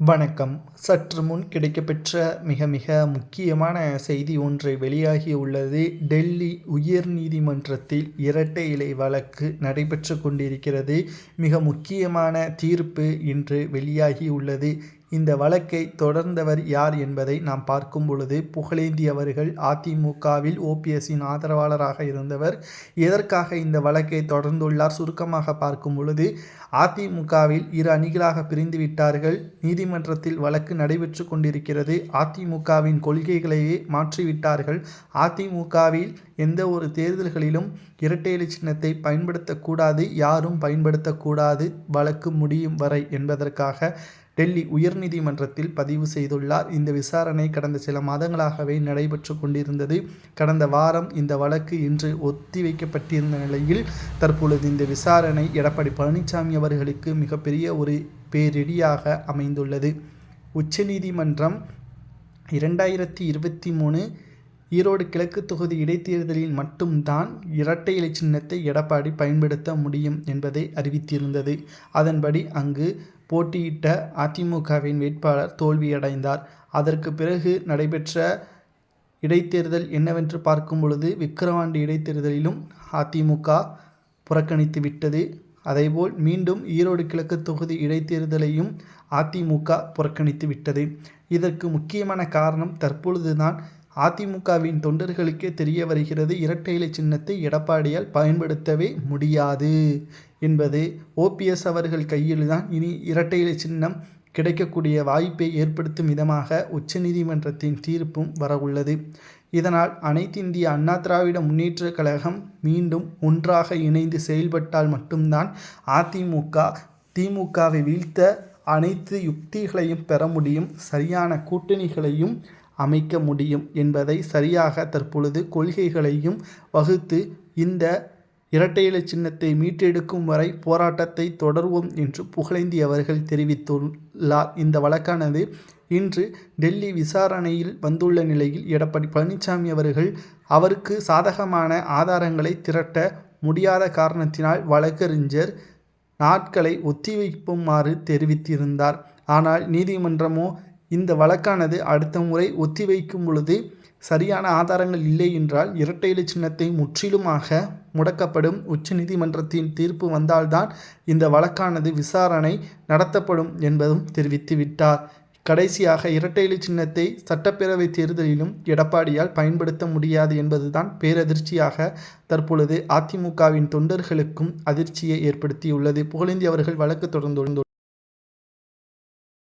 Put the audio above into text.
வணக்கம். சற்று முன் கிடைக்கப்பெற்ற மிக மிக முக்கியமான செய்தி ஒன்று வெளியாகியுள்ளது டெல்லி உயர்நீதிமன்றத்தில் இரட்டை இலை வழக்கு நடைபெற்று கொண்டிருக்கிறது. மிக முக்கியமான தீர்ப்பு இன்று வெளியாகியுள்ளது இந்த வழக்கை தொடர்ந்தவர் யார் என்பதை நாம் பார்க்கும் பொழுது புகழேந்தி அவர்கள் அதிமுகவில் ஓபிஎஸ்ஸின் ஆதரவாளராக இருந்தவர் எதற்காக இந்த வழக்கை தொடர்ந்துள்ளார் சுருக்கமாக பார்க்கும் பொழுது அதிமுகவில் இரு அணிகளாக பிரிந்து விட்டார்கள். நீதிமன்றத்தில் வழக்கு நடைபெற்று கொண்டிருக்கிறது. அதிமுகவின் கொள்கைகளையே மாற்றிவிட்டார்கள். அதிமுகவில் எந்த ஒரு தேர்தல்களிலும் இரட்டையிலை சின்னத்தை பயன்படுத்தக்கூடாது யாரும் பயன்படுத்தக்கூடாது வழக்கு முடியும் வரை என்பதற்காக டெல்லி உயர்நீதிமன்றத்தில் பதிவு செய்துள்ளார். இந்த விசாரணை கடந்த சில மாதங்களாகவே நடைபெற்று கொண்டிருந்தது. கடந்த வாரம் இந்த வழக்கு இன்று ஒத்திவைக்கப்பட்டிருந்த நிலையில் தற்பொழுது இந்த விசாரணை எடப்பாடி பழனிசாமி அவர்களுக்கு மிகப்பெரிய ஒரு பேரிடியாக அமைந்துள்ளது. உச்சநீதிமன்றம் இரண்டாயிரத்தி இருபத்தி மூணு ஈரோடு கிழக்கு தொகுதி இடைத்தேர்தலில் மட்டும்தான் இரட்டை இலை சின்னத்தை எடப்பாடி பயன்படுத்த முடியும் என்பதை அறிவித்திருந்தது. அதன்படி அங்கு போட்டியிட்ட அதிமுகவின் வேட்பாளர் தோல்வியடைந்தார். அதற்கு பிறகு நடைபெற்ற இடைத்தேர்தல் என்னவென்று பார்க்கும் பொழுது விக்கிரவாண்டி இடைத்தேர்தலிலும் அதிமுக புறக்கணித்து விட்டது. அதேபோல் மீண்டும் ஈரோடு கிழக்கு தொகுதி இடைத்தேர்தலையும் அதிமுக புறக்கணித்து விட்டது. இதற்கு முக்கியமான காரணம் தற்பொழுதுதான் அதிமுகவின் தொண்டர்களுக்கே தெரிய வருகிறது இரட்டை இலை சின்னத்தை எடப்பாடியால் பயன்படுத்தவே முடியாது என்பது ஓபிஎஸ் அவர்கள் கையில்தான். இனி இரட்டை இலை சின்னம் கிடைக்கக்கூடிய வாய்ப்பை ஏற்படுத்தும் விதமாக உச்சநீதிமன்றத்தின் தீர்ப்பும் வரவுள்ளது. இதனால் அனைத்திந்திய அண்ணா திராவிட முன்னேற்ற கழகம் மீண்டும் ஒன்றாக இணைந்து செயல்பட்டால் மட்டும்தான் அதிமுக திமுகவை வீழ்த்த அனைத்து யுக்திகளையும் பெற முடியும். சரியான கூட்டணிகளையும் அமைக்க முடியும் என்பதை சரியாக தற்பொழுது கொள்கைகளையும் வகுத்து இந்த இரட்டையில சின்னத்தை மீட்டெடுக்கும் வரை போராட்டத்தை தொடர்வோம் என்று புகழேந்தி அவர்கள் தெரிவித்துள்ளார். இந்த வழக்கானது இன்று டெல்லி விசாரணையில் வந்துள்ள நிலையில் எடப்பாடி பழனிசாமி அவர்கள் அவருக்கு சாதகமான ஆதாரங்களை திரட்ட முடியாத காரணத்தினால் வழக்கறிஞர் நாட்களை ஒத்திவைக்குமாறு தெரிவித்திருந்தார். ஆனால் நீதிமன்றமோ இந்த வழக்கானது அடுத்த முறை ஒத்திவைக்கும் பொழுது சரியான ஆதாரங்கள் இல்லை என்றால் இரட்டை இலை சின்னத்தை முற்றிலுமாக முடக்கப்படும். உச்சநீதிமன்றத்தின் தீர்ப்பு வந்தால்தான் இந்த வழக்கானது விசாரணை நடத்தப்படும் என்பதும் தெரிவித்துவிட்டார் கடைசியாக இரட்டை இலை சின்னத்தை சட்டப்பேரவை தேர்தலிலும் எடப்பாடியால் பயன்படுத்த முடியாது என்பதுதான் பேரதிர்ச்சியாக தற்பொழுது அதிமுகவின் தொண்டர்களுக்கும் அதிர்ச்சியை ஏற்படுத்தியுள்ளது. புகழேந்தி அவர்கள் வழக்கு தொடர்ந்து